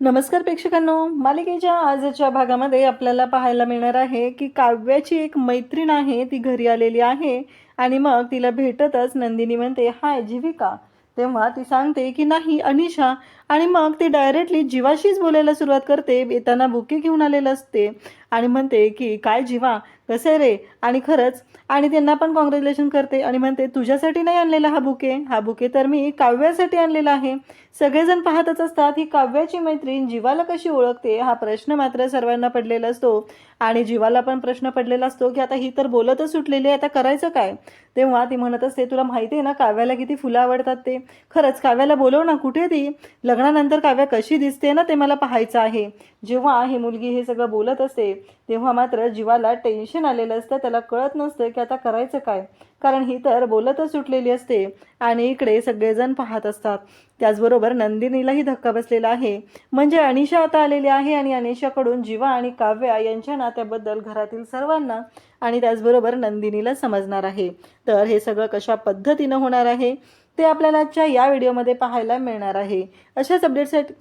नमस्कार प्रेक्षकांनो मालिकेच्या आजच्या भागामध्ये आपल्याला पाहायला मिळणार आहे की काव्याची एक मैत्रीण आहे ती घरी आलेली आहे आणि मग तिला भेटतच नंदिनी म्हणते हाय जीविका. तेव्हा ती सांगते की नाही अनिशा. आणि मग ती डायरेक्टली जीवाशीच बोलायला सुरुवात करते येताना बुके घेऊन आलेलं असते. आणि म्हणते की काय जीवा कसे रे? आणि खरंच आणि त्यांना पण कॉंग्रॅच्युलेशन करते आणि म्हणते तुझ्यासाठी नाही आणलेला हा बुके? हा बुके तर मी काव्यासाठी आणलेला आहे. सगळेजण पाहतच असतात ही काव्याची मैत्रीण जीवाला कशी ओळखते? हा प्रश्न मात्र सर्वांना पडलेला असतो. आणि जीवाला पण प्रश्न पडलेला असतो की आता ही तर बोलतच सुटलेली आहे आता करायचं काय? तेव्हा ती म्हणत असते तुला माहिती आहे ना काव्याला किती फुलं आवडतात ते? खरंच काव्याला बोलव ना कुठे ती? लग्नानंतर काव्या कशी दिसते ना ते मला पाहायचं आहे. जेव्हा ही मुलगी हे सगळं बोलत असते तेव्हा मात्र जीवाला टेन्शन आलेलं असतं. त्याला कळत नसतं की आता करायचं काय. कारण ही तर बोलतच सुटलेली असते आणि इकडे सगळेजण पाहत असतात. त्याचबरोबर नंदिनीलाही धक्का बसलेला आहे. म्हणजे अनिशा आता आलेली आहे आणि अनिशाकडून जीवा आणि काव्या यांच्या नात्याबद्दल घरातील सर्वांना आणि त्याचबरोबर नंदिनीला समजणार आहे. तर हे सगळं कशा पद्धतीनं होणार आहे ते आपल्याला आजच्या या व्हिडिओमध्ये पाहायला मिळणार आहे. अशाच अपडेटसाठी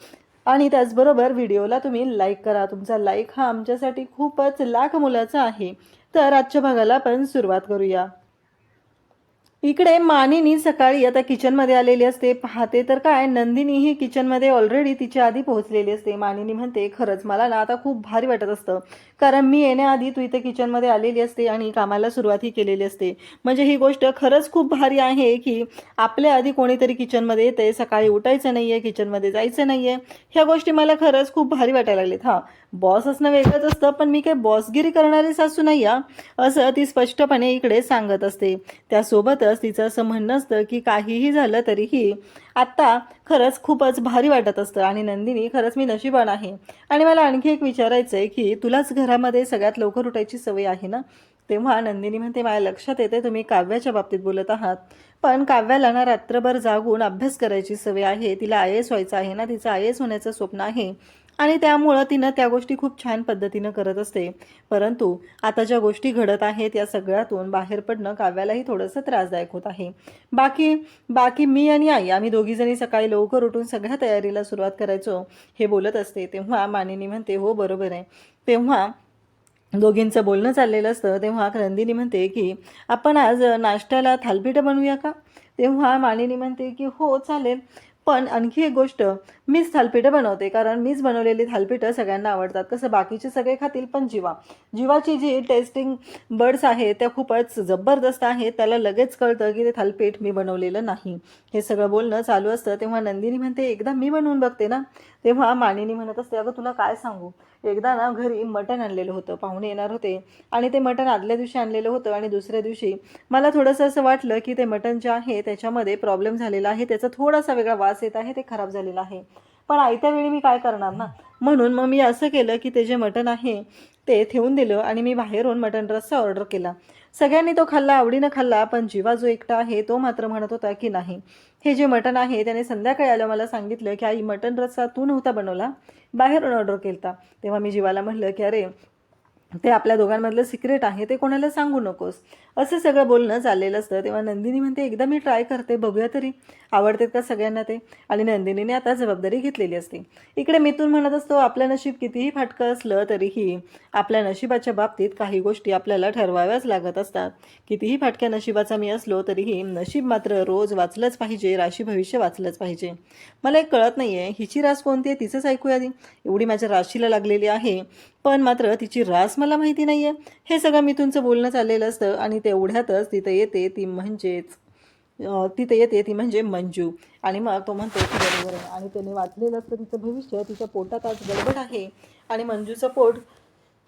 आणि त्याचबरोबर व्हिडिओला तुम्ही लाईक करा. तुमचा लाईक हा आमच्यासाठी खूपच लाख मुलाचा आहे. तर आजच्या भागाला आपण सुरुवात करूया. इकडे मानिनी सकाळी आता किचनमध्ये आलेली असते. पाहते तर काय नंदिनी ही किचनमध्ये ऑलरेडी तिच्या आधी पोहोचलेली असते. मानिनी म्हणते खरंच मला ना आता खूप भारी वाटत असतं. कारण मी येण्याआधी तू इथे किचनमध्ये आलेली असते आणि कामाला सुरुवातही केलेली असते. म्हणजे ही गोष्ट खरंच खूप भारी आहे की आपल्या आधी कोणीतरी किचनमध्ये येते सकाळी उठायचं नाही आहे किचनमध्ये जायचं नाही आहे ह्या गोष्टी मला खरंच खूप भारी वाटायला लागलेत. हां बॉस असणं वेगळंच असतं पण मी काही बॉसगिरी करणारी सासू नाही या असं ती स्पष्टपणे इकडे सांगत असते. त्यासोबतच तिचं असं म्हणणं असतं की काहीही झालं तरीही आत्ता खरंच खूपच भारी वाटत असतं. आणि नंदिनी खरंच मी नशिबान आहे. आणि मला आणखी एक विचारायचं आहे की तुलाच घरामध्ये सगळ्यात लवकर उठायची सवय आहे ना? तेव्हा नंदिनी म्हणते माझ्या लक्षात येते तुम्ही काव्याच्या बाबतीत बोलत आहात. पण काव्याला ना रात्रभर जागून अभ्यास करायची सवय आहे. तिला आय एस व्हायचं आहे ना? तिचं आय एस होण्याचं स्वप्न आहे. आणि त्यामुळं तिनं त्या गोष्टी खूप छान पद्धतीनं करत असते. परंतु आता ज्या गोष्टी घडत आहेत या सगळ्यातून बाहेर पडणं काव्यालाही थोडंसं त्रासदायक होत आहे. बाकी बाकी मी आणि आई आम्ही दोघीजणी सकाळी लवकर उठून सगळ्या तयारीला सुरुवात करायचो. हे बोलत असते तेव्हा मानिनी म्हणते हो बरोबर आहे. तेव्हा दोघींचं बोलणं चाललेलं असतं तेव्हा नंदिनी म्हणते की आपण आज नाश्त्याला थालपीठं बनवूया का? तेव्हा मानिनी म्हणते की हो चालेल. पण आणखी एक गोष्ट मीच थालपीठं बनवते कारण मीच बनवलेली थालपीठं सगळ्यांना आवडतात. कसं बाकीचे सगळे खातील पण जीवा. जीवाची जी टेस्टिंग बर्ड्स आहेत त्या खूपच जबरदस्त आहेत. त्याला लगेच कळतं की ते थालपीठ मी बनवलेलं नाही. हे सगळं बोलणं चालू असतं तेव्हा नंदिनी म्हणते एकदा मी बनवून बघते ना तेव्हा मानिनी म्हणत असते अगं तुला काय सांगू? एकदा ना घरी मटण आणलेलं होतं पाहुणे येणार होते आणि ते मटण आदल्या दिवशी आणलेलं होतं आणि दुसऱ्या दिवशी मला थोडंसं असं वाटलं की ते मटण जे आहे त्याच्यामध्ये प्रॉब्लेम झालेला आहे त्याचा थोडासा वेगळा वास येत आहे ते खराब झालेला आहे. पण आयत्या वेळी मी काय करणार ना? म्हणून मग मी असं केलं की ते जे मटण आहे ते ठेवून दिलं आणि मी बाहेरून मटण रस्सा ऑर्डर केला. सगळ्यांनी तो खाल्ला आवडीनं खाल्ला पण जीवा जो एकटा आहे तो मात्र म्हणत होता की नाही. हे जे मटण आहे त्याने संध्याकाळी आलं मला सांगितलं की आई मटण रस्सा तू नव्हता बनवला. बाहेरून ऑर्डर केला तेव्हा मी जीवाला म्हटलं की अरे ते आपल्या दोघांमधलं सिक्रेट आहे ते कोणाला सांगू नकोस. असं सगळं बोलणं चाललेलं असतं. तेव्हा नंदिनी म्हणते एकदा मी ट्राय करते बघूया तरी. आवडतात का सगळ्यांना ते? आणि नंदिनीने आता जबाबदारी घेतलेली असते. इकडे मिथून म्हणत असतो आपलं नशीब कितीही फाटकं असलं तरीही आपल्या नशिबाच्या बाबतीत काही गोष्टी आपल्याला ठरवाव्याच लागत असतात. कितीही फाटक्या नशिबाचा मी असलो तरीही नशीब मात्र रोज वाचलंच पाहिजे राशी भविष्य वाचलंच पाहिजे. मला एक कळत नाही आहे हिची रास कोणती आहे तिचंच ऐकूया आधी. एवढी माझ्या राशीला लागलेली आहे. पण मात्र तिची रास मला माहिती नाही आहे हे सगळं मिथूनचं बोलणं चाललेलं असतं आणि तेवढ्यातच तिथं येते ती म्हणजेच तिथे तिथं येते ती म्हणजे मंजू. आणि मग तो म्हणतो की बरोबर आहे. आणि त्याने वाचलेलं असतं तिचं भविष्य तिच्या पोटात आज गडबड आहे. आणि मंजूचं पोट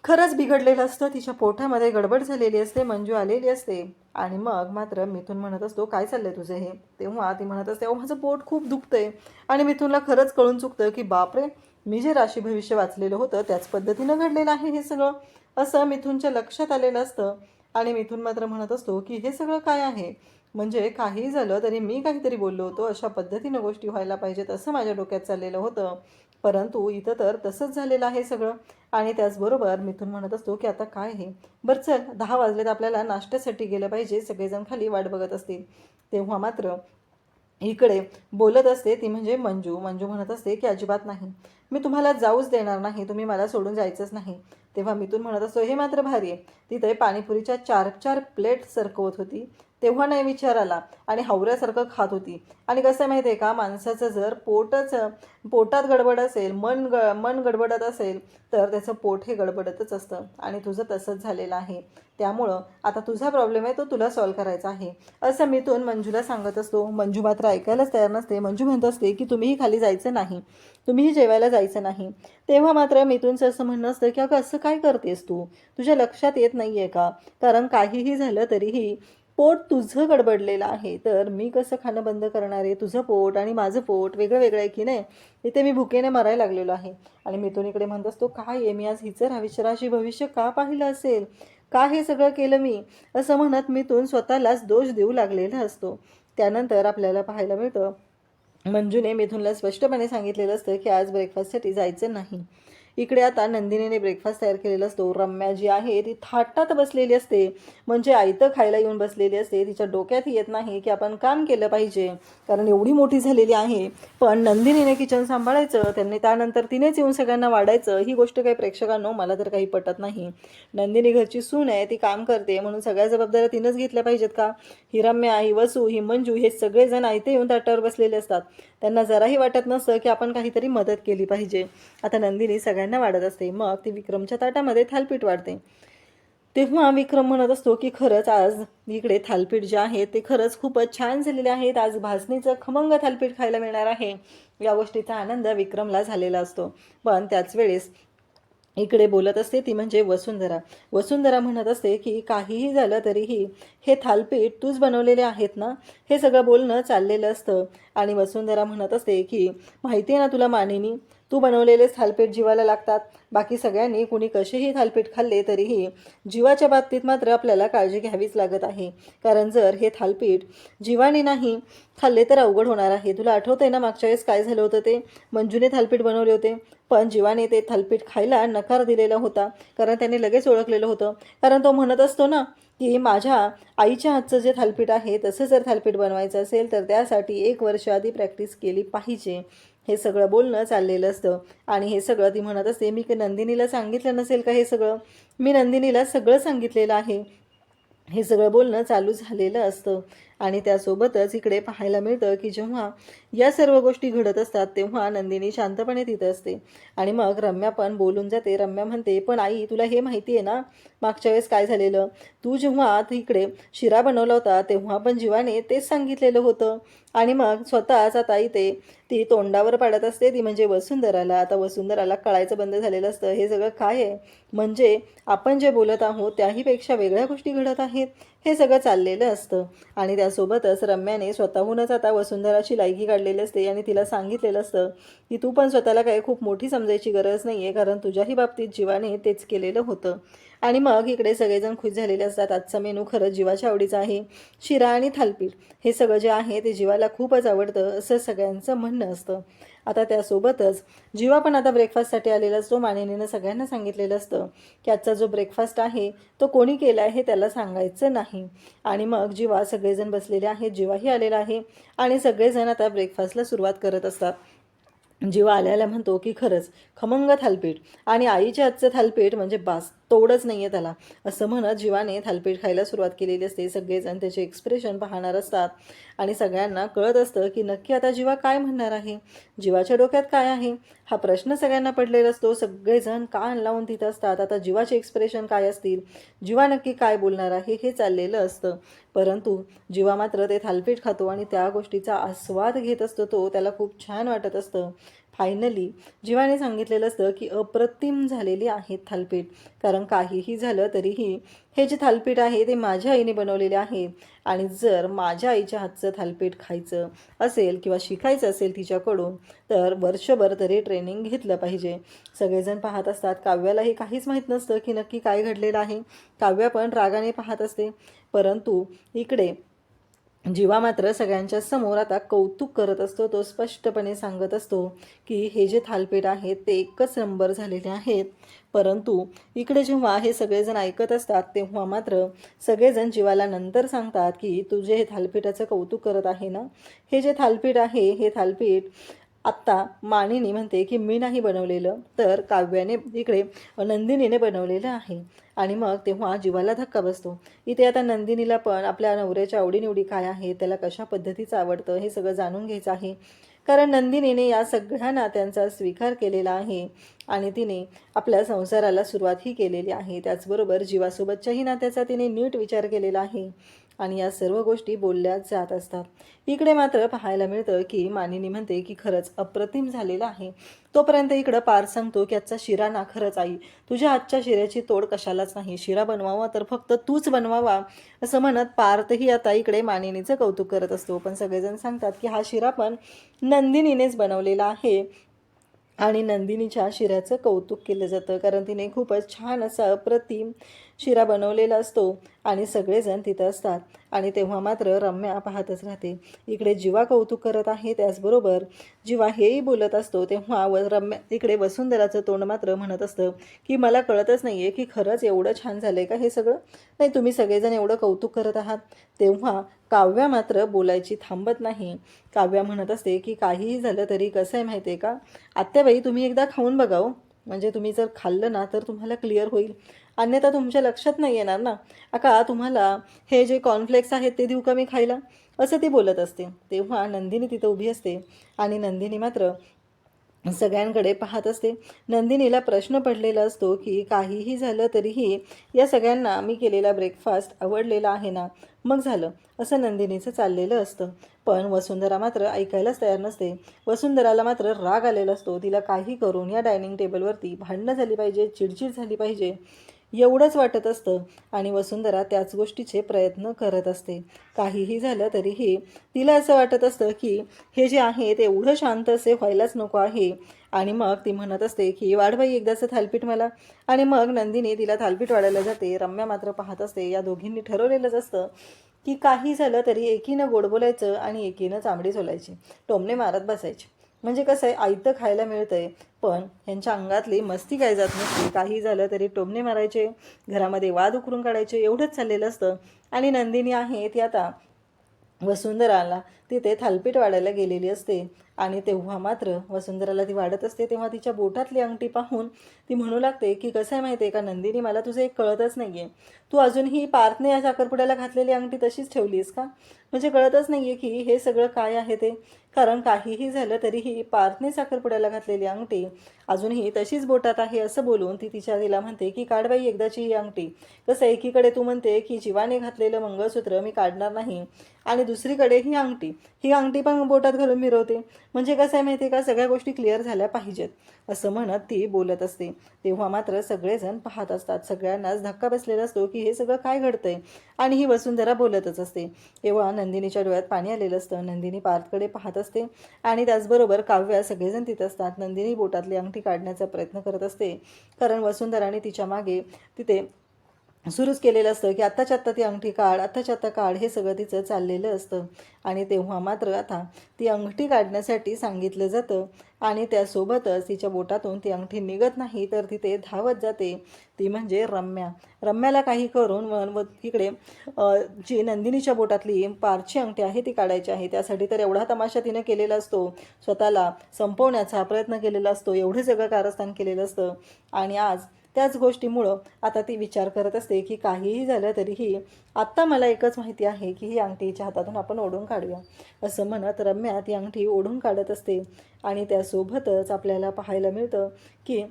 खरंच बिघडलेलं असतं. तिच्या पोटामध्ये गडबड झालेली असते मंजू आलेली असते. आणि मग मात्र मिथून म्हणत असतो काय चाललंय तुझे हे? तेव्हा ती म्हणत असते अहो माझं पोट खूप दुखतंय. आणि मिथूनला खरंच कळून चुकतं की बापरे! मी जे राशी भविष्य वाचलेलं होतं त्याच पद्धतीनं घडलेलं आहे हे सगळं. असं मिथूनच्या लक्षात आलेलं असतं. आणि मिथून मात्र म्हणत असतो की हे सगळं काय आहे? म्हणजे काही झालं तरी मी काहीतरी बोललो होतो. अशा पद्धतीनं गोष्टी व्हायला पाहिजेत असं माझ्या डोक्यात चाललेलं होतं. परंतु इथं तर तसंच झालेलं आहे सगळं. आणि त्याचबरोबर मिथून म्हणत असतो की आता काय आहे? बरं चल दहा वाजलेत आपल्याला नाश्त्यासाठी गेलं पाहिजे. सगळेजण खाली वाट बघत असतील. तेव्हा मात्र इकडे बोलत असते ती म्हणजे मंजू. मंजू म्हणत असते की अजिबात नाही. मी तुम्हाला जाऊच देणार नाही तुम्ही मला सोडून जायचंच नाही. तेव्हा मिथून म्हणत असतो हे मात्र भारी आहे. तिथे पाणीपुरीच्या चार चार प्लेट सरकवत होती. तेव्हा नाही विचार आला आणि हावऱ्यासारखं खात होती. आणि कसं माहिती आहे का? माणसाचं जर पोटच पोटात गडबड असेल मन ग मन गडबडत असेल तर त्याचं पोट हे गडबडतच असतं. आणि तुझं तसंच झालेलं आहे. त्यामुळं आता तुझा प्रॉब्लेम आहे तो तुला सॉल्व करायचा आहे. असं मिथून मंजूला सांगत असतो. मंजू मात्र ऐकायलाच तयार नसते. मंजू म्हणत असते की तुम्हीही खाली जायचं नाही. तुम्हीही जेवायला जायचं नाही. तेव्हा मात्र मिथूनचं असं म्हणणं असतं की अगं असं काय करतेस तू? तुझ्या लक्षात येत नाही आहे का? कारण काहीही झालं तरीही पोट तुझं गडबडलेलं आहे. तर मी कसं खाणं बंद करणार आहे? तुझं पोट आणि माझं पोट वेगळं वेगळं आहे की नाही? इथे मी भुकेने मरायला लागलेलो आहे. आणि मिथून इकडे म्हणत असतो काय आहे? मी आज हिचं राविचराशी भविष्य का पाहिलं असेल? का हे सगळं केलं मी? असं म्हणत मिथून स्वतःलाच दोष देऊ लागलेला असतो. त्यानंतर आपल्याला पाहायला मिळतं मंजूने मिथुनला स्पष्टपणे सांगितलेलं असतं की आज ब्रेकफास्टसाठी जायचं नाही. इकडे आता नंदिनीने ब्रेकफास्ट तयार केलेला असतो. रम्या जी आहे ती थाटात बसलेली असते. म्हणजे आयतं खायला येऊन बसलेली असते. तिच्या डोक्यात येत नाही की आपण काम केलं पाहिजे. कारण एवढी मोठी झालेली आहे. पण नंदिनीने किचन सांभाळायचं त्यांनी त्यानंतर तिनेच येऊन सगळ्यांना वाढायचं ही गोष्ट काही प्रेक्षकांनो मला तर काही पटत नाही. नंदिनी घरची सून आहे ती काम करते. म्हणून सगळ्या जबाबदाऱ्या तिनंच घेतल्या पाहिजेत का? ही रम्या ही वसू ही मंजू हे सगळेजण आयते येऊन ताटावर बसलेले असतात. त्यांना जराही वाटत नसतं की आपण काहीतरी मदत केली पाहिजे. आता नंदिनी सगळ्यांना वाढत असते. मग ती विक्रमच्या ताटामध्ये थालपीठ वाढते. तेव्हा विक्रम म्हणत असतो की खरंच आज इकडे थालपीठ जे आहे ते खरंच खूपच छान झालेले आहेत. आज भाजणीचं खमंग थालपीठ खायला मिळणार आहे. या गोष्टीचा आनंद विक्रमला झालेला असतो. पण त्याच वेळेस इकडे बोलत असते ती म्हणजे वसुंधरा. वसुंधरा म्हणत असते की काहीही झालं तरीही हे थालपीठ तूच बनवलेले आहेत ना? हे सगळं बोलणं चाललेलं असतं. आणि वसुंधरा म्हणत असते की माहिती आहे ना तुला मानिनी तू बनवलेले थालपीठ जीवाला लागतात. बाकी सगळ्यांनी कुणी कसेही थालपीठ खाल्ले तरीही जीवाच्या बाबतीत मात्र आपल्याला काळजी घ्यावीच लागत आहे. कारण जर हे थालपीठ जीवाने नाही खाल्ले तर अवघड होणार आहे. तुला आठवतं आहे ना मागच्या वेळेस काय झालं होतं ते? मंजूने थालपीठ बनवले होते. पण जीवाने ते थालपीठ खायला नकार दिलेला होता. कारण त्याने लगेच ओळखलेलं होतं. कारण तो म्हणत असतो ना की माझ्या आईच्या हातचं जे थालपीठ आहे तसं जर थालपीठ बनवायचं असेल तर त्यासाठी एक वर्ष आधी प्रॅक्टिस केली पाहिजे. हे सगळं बोलणं चाललेलं असतं. आणि हे सगळं ती म्हणत असते मी नंदिनीला सांगितलं नसेल का हे सगळं? मी नंदिनीला सगळं सांगितलेलं आहे. हे सगळं बोलणं चालू झालेलं असतं. आणि त्यासोबतच इकडे पाहायला मिळतं की जेव्हा या सर्व गोष्टी घडत असतात तेव्हा नंदिनी शांतपणे तिथं असते. आणि मग रम्या पण बोलून जाते. रम्या म्हणते पण आई तुला हे माहिती आहे ना मागच्या वेळेस काय झालेलं? तू जेव्हा इकडे शिरा बनवला होता तेव्हा पण जीवाने तेच सांगितलेलं होतं. आणि मग स्वतःच आता इथे ती तोंडावर पाडत असते ती म्हणजे वसुंधराला. आता वसुंधराला कळायचं बंद झालेलं असतं. हे सगळं काय आहे? म्हणजे आपण जे बोलत आहोत त्याहीपेक्षा वेगळ्या गोष्टी घडत आहेत. हे सगळं चाललेलं असतं. आणि त्यासोबतच रम्याने स्वतःहूनच आता वसुंधराची लायकी काढलेली असते आणि तिला सांगितलेलं असतं की तू पण स्वतःला काही खूप मोठी समजायची गरज नाही आहे कारण तुझ्याही बाबतीत जीवाने तेच केलेलं होतं. आणि मग इकडे सगळेजण खुश झालेले असतात. आजचा मेनू खरंच जीवाच्या आवडीचा आहे. शिरा आणि थालपीठ हे सगळं जे आहे ते जीवाला खूपच आवडतं असं सगळ्यांचं म्हणणं असतं. आता त्यासोबतच जीवा पण आता ब्रेकफास्टसाठी आलेला असतो. मानिनीनं सगळ्यांना सांगितलेलं असतं की आजचा जो ब्रेकफास्ट आहे तो कोणी केला आहे त्याला सांगायचं नाही. आणि मग जीवा सगळेजण बसलेले आहेत. जीवाही आलेला आहे आणि सगळेजण आता ब्रेकफास्टला सुरुवात करत असतात. जीवा आल्याला म्हणतो की खरंच खमंग थालपीठ आणि आईच्या आजचं थालपीठ म्हणजे बास तोडच नाही आहे त्याला. असं म्हणत जीवाने थालपीठ खायला सुरुवात केलेली असते. सगळेजण त्याचे एक्सप्रेशन पाहणार असतात. आणि सगळ्यांना कळत असतं की नक्की आता जीवा काय म्हणणार आहे? जीवाच्या डोक्यात काय आहे? हा प्रश्न सगळ्यांना पडलेला असतो. सगळेजण कान लावून तिथं असतात. आता जीवाचे एक्सप्रेशन काय असतील? जीवा नक्की काय बोलणार आहे? हे चाललेलं असतं. परंतु जीवा मात्र ते थालपीठ खातो आणि त्या गोष्टीचा आस्वाद घेत असतो तो. त्याला खूप छान वाटत असतं. फायनली जीवाने सांगितलेलं असतं की अप्रतिम झालेली आहेत थालपीठ. कारण काहीही झालं तरीही हे जे थालपीठ आहे ते माझ्या आईने बनवलेले आहे. आणि जर माझ्या आईच्या हातचं थालपीठ खायचं असेल किंवा शिकायचं असेल तिच्याकडून तर वर्षभर तरी ट्रेनिंग घेतलं पाहिजे. सगळेजण पाहत असतात काव्यालाही काहीच माहीत नसतं की नक्की काय घडलेलं आहे. काव्या पण रागाने पाहत असते. परंतु इकडे जीवा मात्र सगळ्यांच्या समोर आता कौतुक करत असतो तो स्पष्टपणे सांगत असतो की हे जे थालपीठ आहेत ते एकच नंबर झालेले आहेत. परंतु इकडे जेव्हा हे सगळेजण ऐकत असतात तेव्हा मात्र सगळेजण जीवाला नंतर सांगतात की तुझे हे थालपीठाचं कौतुक करत आहे ना हे जे थालपीठ आहे हे थालपीठ आत्ता मानिनी म्हणते की मी नाही बनवलेलं तर काव्याने इकडे नंदिनीने बनवलेलं आहे. आणि मग तेव्हा जीवाला धक्का बसतो. इथे आता नंदिनीला पण आपल्या नवऱ्याच्या आवडीनिवडी काय आहे त्याला कशा पद्धतीचं आवडतं हे सगळं जाणून घ्यायचं आहे. कारण नंदिनीने या सगळ्या नात्यांचा स्वीकार केलेला आहे आणि तिने आपल्या संसाराला सुरुवातही केलेली आहे. त्याचबरोबर जीवासोबतच्याही नात्याचा तिने नीट विचार केलेला आहे. आणि या सर्व गोष्टी बोलल्या जात असतात. इकडे मात्र पाहायला मिळतं की मानिनी म्हणते की खरंच अप्रतिम झालेलं आहे. तोपर्यंत इकडं पार सांगतो की आजचा शिरा ना खरंच आई. तुझ्या आजच्या शिऱ्याची तोड कशालाच नाही. शिरा बनवावा तर फक्त तूच बनवावा असं म्हणत पार्थही आता इकडे मानिनीचं कौतुक करत असतो. पण सगळेजण सांगतात की हा शिरा पण नंदिनीनेच बनवलेला आहे आणि नंदिनीच्या शिऱ्याचं कौतुक केलं जातं. कारण तिने खूपच छान असं अप्रतिम शिरा बनवलेला असतो आणि सगळेजण तिथं असतात. आणि तेव्हा मात्र रम्या पाहतच राहते. इकडे जीवा कौतुक करत आहे त्याचबरोबर जीवा हेही बोलत असतो. तेव्हा व रम्या इकडे वसुंधराचं तोंड मात्र म्हणत असतं की मला कळतच नाही आहे की खरंच एवढं छान झालं आहे का हे सगळं? नाही तुम्ही सगळेजण एवढं कौतुक करत आहात. तेव्हा काव्या मात्र बोलायची थांबत नाही. काव्या म्हणत असते की काहीही झालं तरी कसं आहे माहिती आहे का? आत्याबाई तुम्ही एकदा खाऊन बघाव हो. म्हणजे तुम्ही जर खाल्लं ना तर तुम्हाला क्लिअर होईल. अन्यथा तुमच्या लक्षात नाही येणार ना. अका तुम्हाला हे जे कॉर्नफ्लेक्स आहेत ते देऊ का मी खायला? असं ती बोलत असते. तेव्हा नंदिनी तिथं उभी असते आणि नंदिनी मात्र सगळ्यांकडे पाहत असते. नंदिनीला प्रश्न पडलेला असतो की काहीही झालं तरीही या सगळ्यांना मी केलेला ब्रेकफास्ट आवडलेला आहे ना? मग झालं. असं नंदिनीचं चाललेलं असतं. पण वसुंधरा मात्र ऐकायलाच तयार नसते. वसुंधराला मात्र राग आलेला असतो. तिला काही करून या डायनिंग टेबलवरती भांडणं झाली पाहिजे चिडचिड झाली पाहिजे. एवढंच वाटत असतं आणि वसुंधरा त्याच गोष्टीचे प्रयत्न करत असते. काहीही झालं तरीही तिला असं वाटत असतं की हे जे आहे ते एवढं शांत असे व्हायलाच नको आहे. आणि मग ती म्हणत असते की वाढबाई एकदाचं थालपीठ मला. आणि मग नंदिनी तिला थालपीठ वाढायला जाते. रम्या मात्र पाहत असते या दोघींनी ठरवलेलंच असतं की काही झालं तरी एकीनं गोड बोलायचं आणि एकीनं चांबडी सोलायची टोमणे मारत बसायची. म्हणजे कसं आहे आयतं खायला मिळतंय पण यांच्या अंगातली मस्ती काय जात नसते. काही झालं तरी टोमणे मारायचे घरामध्ये वाद उकरून काढायचे एवढंच चाललेलं असतं. आणि नंदिनी आहे ती आता वसुंधराला तिथे थालपीठ वाढायला गेलेली असते. आणि तेव्हा मात्र वसुंधराला ती वाढत असते तेव्हा तिच्या बोटातली अंगठी पाहून ती म्हणू लागते की कसं आहे माहिती आहे का नंदिनी मला तुझं एक कळतच नाही आहे तू अजूनही पार्थने या साखरपुड्याला घातलेली अंगठी तशीच ठेवलीस का? म्हणजे कळतच नाही आहे की हे सगळं काय आहे ते. कारण काहीही झालं तरीही पार्थने साखरपुड्याला घातलेली अंगठी अजूनही तशीच बोटात आहे असं बोलून ती तिच्या तिला म्हणते की काढबाई एकदाची ही अंगठी. कसं एकीकडे तू म्हणते की जीवाने घातलेलं मंगळसूत्र मी काढणार नाही आणि दुसरीकडे ही अंगठी. ही अंगठी पण बोटात घालून मिरवते. म्हणजे कसं आहे माहिती आहे का? सगळ्या गोष्टी क्लिअर झाल्या पाहिजेत. असं म्हणत ती बोलत असते. तेव्हा मात्र सगळेजण पाहत असतात. सगळ्यांनाच धक्का बसलेला असतो की हे सगळं काय घडतंय? आणि ही वसुंधरा बोलतच असते. तेव्हा नंदिनीच्या डोळ्यात पाणी आलेलं असतं. नंदिनी पार्थकडे पाहत असते. आणि त्याचबरोबर काव्या सगळेजण तिथं असतात. नंदिनी बोटातली अंगठी काढण्याचा प्रयत्न करत असते. कारण वसुंधराने तिच्यामागे तिथे सुरूच केलेलं असतं की आत्ताच्या आत्ता ती अंगठी काढ आत्ताच्या आत्ता काढ हे सगळं तिचं चाललेलं असतं. आणि तेव्हा मात्र आता ती अंगठी काढण्यासाठी सांगितलं जातं आणि त्यासोबतच तिच्या बोटातून ती अंगठी निघत नाही तर तिथे धावत जाते. ती म्हणजे रम्या. रम्याला काही करून व- व इकडे जी नंदिनीच्या बोटातली पारची अंगठी आहे ती काढायची आहे. त्यासाठी तर एवढा तमाशा तिनं केलेला असतो. स्वतःला संपवण्याचा प्रयत्न केलेला असतो. एवढे सगळं कारस्थान केलेलं असतं. आणि आज त्याच गोष्टीमुळं आता ती विचार करत असते की काहीही झालं तरीही आत्ता मला एकच माहिती आहे की ही अंगठी हिच्या हातातून आपण ओढून काढूया. असं म्हणत रम्या ती अंगठी ओढून काढत असते आणि त्यासोबतच आपल्याला पाहायला मिळतं की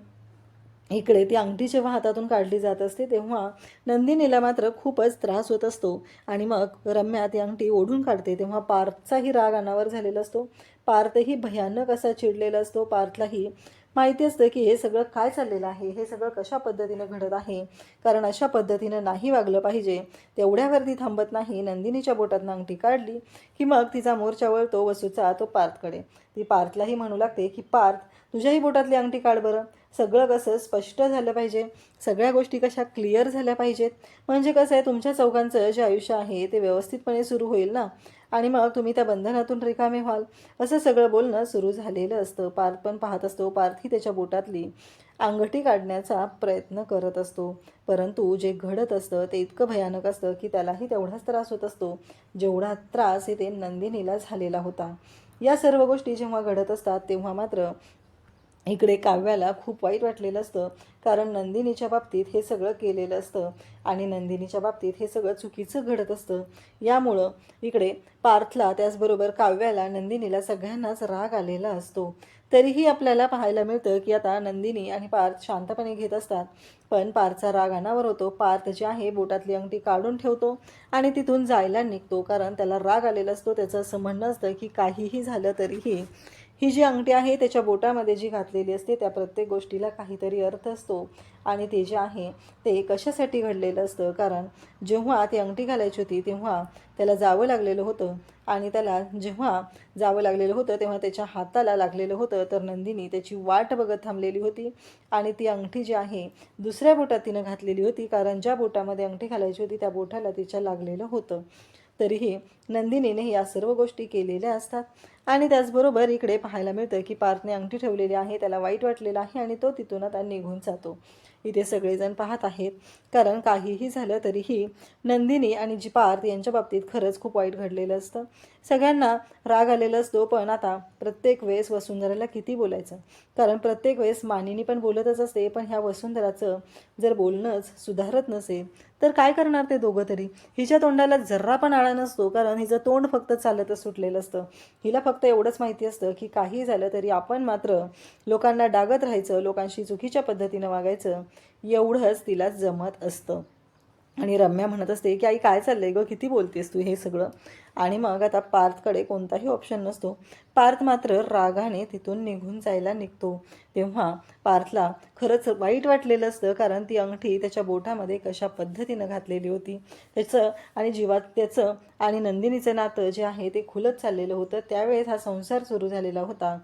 इकडे ती अंगठी जेव्हा हातातून काढली जात असते तेव्हा नंदिनीला मात्र खूपच त्रास होत असतो. आणि मग रम्या ती अंगठी ओढून काढते तेव्हा पार्थचाही राग अनावर झालेला असतो. पार्थही भयानक असा चिडलेला असतो. पार्थलाही माहिती असतं की हे सगळं काय चाललेलं आहे हे सगळं कशा पद्धतीनं घडत आहे? कारण अशा पद्धतीनं नाही वागलं पाहिजे. तेवढ्यावरती थांबत नाही नंदिनीच्या बोटात अंगठी काढली की मग तिचा मोर्चा वळतो वसूचा तो पार्थकडे. ती पार्थलाही म्हणू लागते की पार्थ तुझ्याही बोटातली अंगठी काढ बरं. सगळं कसं स्पष्ट झालं पाहिजे. सगळ्या गोष्टी कशा क्लिअर झाल्या पाहिजेत. म्हणजे कसं आहे तुमच्या चौघांचं जे आयुष्य आहे ते व्यवस्थितपणे सुरू होईल ना? आणि मग तुम्ही त्या बंधनातून रिकामे व्हाल. असं सगळं बोलणं सुरू झालेलं असतं. पार्थ पण पाहत असतो. पार्थी त्याच्या बोटातली अंगठी काढण्याचा प्रयत्न करत असतो. परंतु जे घडत असतं ते इतकं भयानक असतं की त्यालाही तेवढाच त्रास होत असतो. जेवढा त्रास इथे नंदिनीला झालेला होता. या सर्व गोष्टी जेव्हा घडत असतात तेव्हा मात्र इकडे काव्याला खूप वाईट वाटलेलं असतं. कारण नंदिनीच्या बाबतीत हे सगळं केलेलं असतं. आणि नंदिनीच्या बाबतीत हे सगळं चुकीचं घडत असतं. यामुळं इकडे पार्थला त्याचबरोबर काव्याला नंदिनीला सगळ्यांनाच राग आलेला असतो. तरीही आपल्याला पाहायला मिळतं की आता नंदिनी आणि पार्थ शांतपणे घेत असतात. पण पार्थचा राग अनावर होतो. पार्थ जे आहे बोटातली अंगठी काढून ठेवतो आणि तिथून जायला निघतो. कारण त्याला राग आलेला असतो. त्याचं असं म्हणणं असतं की काहीही झालं तरीही ही जी अंगठी आहे त्याच्या बोटामध्ये जी घातलेली असते त्या प्रत्येक गोष्टीला काहीतरी अर्थ असतो. आणि ते जे आहे ते कशासाठी घडलेलं असतं? कारण जेव्हा ती अंगठी घालायची होती तेव्हा त्याला जावं लागलेलं होतं. आणि त्याला जेव्हा जावं लागलेलं होतं तेव्हा त्याच्या हाताला लागलेलं होतं. तर नंदिनी त्याची वाट बघत थांबलेली होती. आणि ती अंगठी जी आहे दुसऱ्या बोटात तिनं घातलेली होती. कारण ज्या बोटामध्ये अंगठी घालायची होती त्या बोटाला तिच्या लागलेलं होतं. तरीही नंदिनीने या सर्व गोष्टी केलेल्या असतात. आणि त्याचबरोबर इकडे पाहायला मिळतं की पार्थने अंगठी ठेवलेली आहे त्याला वाईट वाटलेलं आहे आणि तो तिथून आता निघून जातो. इथे सगळेजण पाहत आहेत. कारण काहीही झालं तरीही नंदिनी आणि जी पार्थ यांच्या बाबतीत खरंच खूप वाईट घडलेलं असतं. सगळ्यांना राग आलेला असतो पण आता प्रत्येक वेळेस वसुंधराला किती बोलायचं? कारण प्रत्येक वेळेस मानिनी पण बोलतच असते पण ह्या वसुंधराचं जर बोलणंच सुधारत नसेल तर काय करणार ते दोघं तरी? हिच्या तोंडाला जर्रा पण आळा नसतो कारण हिचं तोंड फक्त चालतच सुटलेलं असतं. हिला फक्त एवढंच माहिती असतं की काही झालं तरी आपण मात्र लोकांना डागत राहायचं लोकांशी चुकीच्या पद्धतीनं वागायचं एवढंच तिला जमत असतं. आणि रम्या म्हणत असते की आई काय चाललंय गं? किती बोलतेस तू हे सगळं? आणि मग आता पार्थकडे कोणताही ऑप्शन नसतो. पार्थ मात्र रागाने तिथून निघून जायला निघतो. तेव्हा पार्थला खरंच वाईट वाटलेलं असतं कारण ती अंगठी त्याच्या बोटामध्ये कशा पद्धतीनं घातलेली होती. त्याचं आणि जीवात त्याचं आणि नंदिनीचं नातं जे आहे ते खुलत चाललेलं होतं. त्यावेळेस हा संसार सुरू झालेला होता.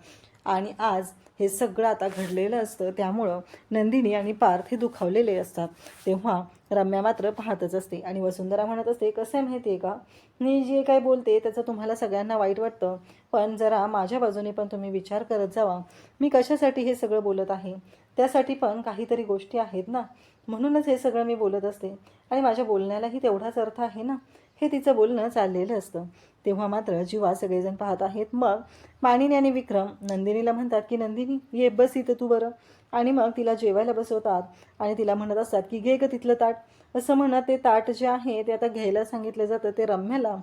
आणि आज हे सगळं आता घडलेलं असतं. त्यामुळं नंदिनी आणि पार्थ हे दुखावलेले असतात. तेव्हा रम्या मात्र पाहतच असते. आणि वसुंधरा म्हणत असते कसं आहे माहिती आहे का? मी जे काय बोलते त्याचं तुम्हाला सगळ्यांना वाईट वाटतं. पण जरा माझ्या बाजूने पण तुम्ही विचार करत जावा. मी कशासाठी हे सगळं बोलत आहे? त्यासाठी पण काहीतरी गोष्टी आहेत ना? म्हणूनच हे सगळं मी बोलत असते. आणि माझ्या बोलण्यालाही तेवढाच अर्थ आहे ना? हे तिचं बोलणं चाललेलं असतं. तेव्हा मात्र जीवा सगळेजण पाहत आहेत. मग मानिनी आणि विक्रम नंदिनीला म्हणतात की नंदिनी ये बस इथं तू बरं. आणि मग तिला जेवायला बसवतात आणि तिला म्हणत असतात की घे ग तिथलं ताट. असं म्हणत ते ताट जे आहे ते आता घ्यायला सांगितलं जातं ते रम्याला.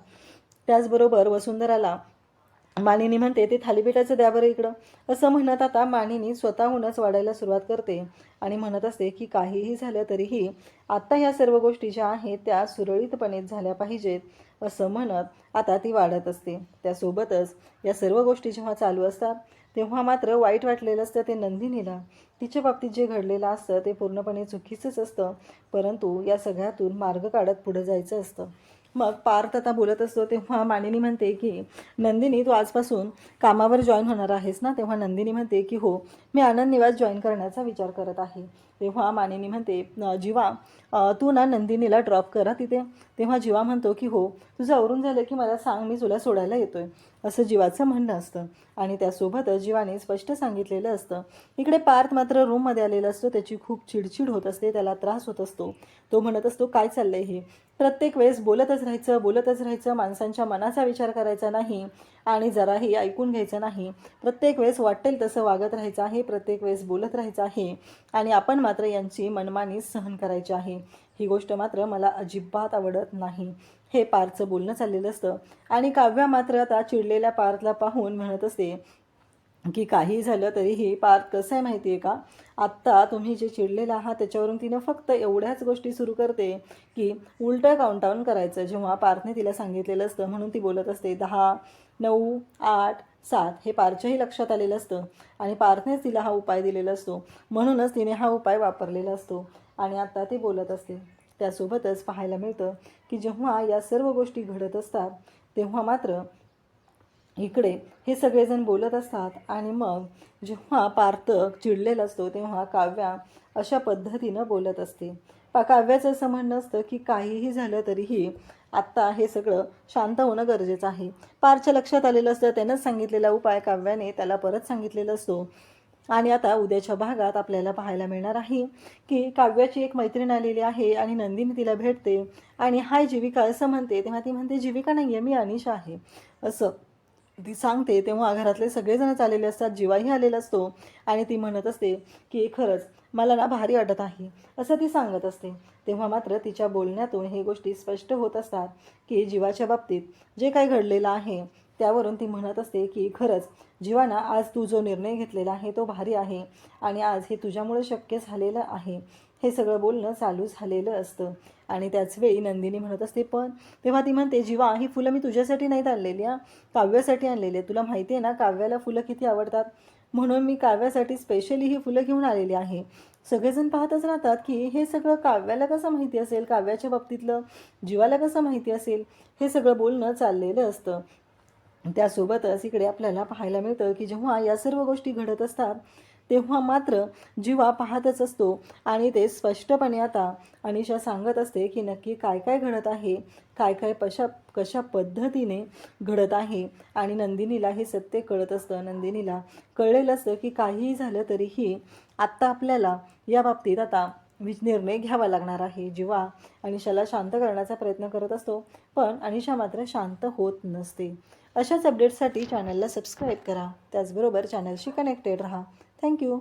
त्याचबरोबर वसुंधराला मानिनी म्हणते ते थालीपीठाचं द्या बरं इकडं. असं म्हणत आता मानिनी स्वतःहूनच वाढायला सुरुवात करते आणि म्हणत असते की काहीही झालं तरीही आत्ता ह्या सर्व गोष्टी ज्या आहेत त्या सुरळीतपणे झाल्या पाहिजेत असं म्हणत आता ती वाढत असते. त्यासोबतच या सर्व गोष्टी जेव्हा चालू असतात तेव्हा मात्र वाईट वाटलेलं असतं ते नंदिनीला. तिच्या बाबतीत जे घडलेलं असतं ते पूर्णपणे चुकीचंच असतं परंतु या सगळ्यातून मार्ग काढत पुढं जायचं असतं. मग पार्थ आता बोलत असतो तेव्हा मानिनी म्हणते की नंदिनी तू आजपासून कामावर जॉईन होणार आहेस ना? तेव्हा नंदिनी म्हणते की हो मी आनंद निवास जॉईन करण्याचा विचार करत आहे. तेव्हा मानिनी म्हणते जीवा तू ना नंदिनीला ड्रॉप करा तिथे. तेव्हा जीवा म्हणतो की हो तुझं आवरून झालं की मला सांग मी तुला सोडायला येतोय. असं जीवाचं म्हणणं असतं. आणि त्यासोबतच जीवाने स्पष्ट सांगितलेलं असतं. इकडे पार्थ मात्र रूममध्ये आलेला असतो. त्याची खूप चिडचिड होत असते. त्याला त्रास होत असतो. तो म्हणत असतो काय चाललंय हे? प्रत्येक वेळेस बोलतच राहायचं बोलतच राहायचं माणसांच्या मनाचा विचार करायचा नाही आणि जराही ऐकून घ्यायचं नाही. प्रत्येक वेळेस वाटेल तसं वागत राहायचं आहे प्रत्येक वेळेस बोलत राहायचं आहे आणि आपण मात्र यांची मनमानी सहन करायची आहे. ही गोष्ट मात्र मला अजिबात आवडत नाही. हे पार्थचं बोलणं चाललेलं असतं. आणि काव्या मात्र आता चिडलेल्या पार्थला पाहून म्हणत असते की काही झालं तरीही पार्थ कसं आहे माहिती आहे का? आत्ता तुम्ही जे चिडलेलं आहात त्याच्यावरून तिनं फक्त एवढ्याच गोष्टी सुरू करते की उलटं काउंटाऊन करायचं. जेव्हा पार्थने तिला सांगितलेलं असतं म्हणून ती बोलत असते दहा नऊ आठ सात हे पार्थच्याही लक्षात आलेलं असतं. आणि पार्थनेच तिला हा उपाय दिलेला असतो. म्हणूनच तिने हा उपाय वापरलेला असतो. आणि आत्ता ती बोलत असते. त्यासोबतच पाहायला मिळतं की जेव्हा या सर्व गोष्टी घडत असतात तेव्हा मात्र इकडे हे सगळेजण बोलत असतात आणि मग जेव्हा पार्थ चिडलेला असतो तेव्हा काव्या अशा पद्धतीनं बोलत असते. पा काव्याचं असं म्हणणं असतं की काहीही झालं तरीही आत्ता हे सगळं शांत होणं गरजेचं आहे. पारच्या लक्षात आलेलं असतं त्यानंच सांगितलेला उपाय काव्याने त्याला परत सांगितलेला असतो. आणि आता उद्याच्या भागात आपल्याला पाहायला मिळणार आहे की काव्याची एक मैत्रीण आलेली आहे आणि नंदिनी तिला भेटते आणि हाय जीविका असं म्हणते तेव्हा ती म्हणते जीविका नाही आहे मी अनिशा आहे. असं ती सांगते तेव्हा घरातले सगळेजणच आलेले असतात जीवाही आलेला असतो आणि ती म्हणत असते की खरंच मला ना भारी वाटत आहे. असं ती सांगत असते. तेव्हा मात्र तिच्या बोलण्यातून हे गोष्टी स्पष्ट होत असतात की जीवाच्या बाबतीत जे काही घडलेलं आहे त्यावरून ती म्हणत असते की खरंच जीवाना आज तू जो निर्णय घेतलेला आहे तो भारी आहे आणि आज हे तुझ्यामुळे शक्य झालेलं आहे. हे सगळं बोलणं चालू झालेलं असतं. आणि त्याचवेळी नंदिनी म्हणत असते पण तेव्हा ती म्हणते जीवा ही फुलं मी तुझ्यासाठी नाहीत आणलेली हा? काव्यासाठी आणलेली आहे. तुला माहिती आहे ना काव्याला फुलं किती आवडतात? म्हणून मी काव्यासाठी स्पेशली ही फुलं घेऊन आलेली आहे. सगळेजण पाहतच राहतात की हे सगळं काव्याला कसं माहिती असेल? काव्याच्या बाबतीतलं जीवाला कसं माहिती असेल? हे सगळं बोलणं चाललेलं असतं. त्यासोबतच इकडे आपल्याला पाहायला मिळतं की जेव्हा या सर्व गोष्टी घडत असतात तेव्हा मात्र जीवा पाहतच असतो आणि ते स्पष्टपणे आता अनिशा सांगत असते की नक्की काय काय घडत आहे काय काय पशा कशा पद्धतीने घडत आहे आणि नंदिनीला हे सत्य कळत असतं. नंदिनीला कळलेलं असतं की काहीही झालं तरीही आत्ता आपल्याला या बाबतीत आता वि निर्णय घ्यावा लागणार आहे. जीवा अनिशाला शांत करण्याचा प्रयत्न करत असतो पण अनिशा मात्र शांत होत नसते. अशाच अपडेट्ससाठी चॅनलला सबस्क्राईब करा. त्याचबरोबर चॅनलशी कनेक्टेड राहा. थँक्यू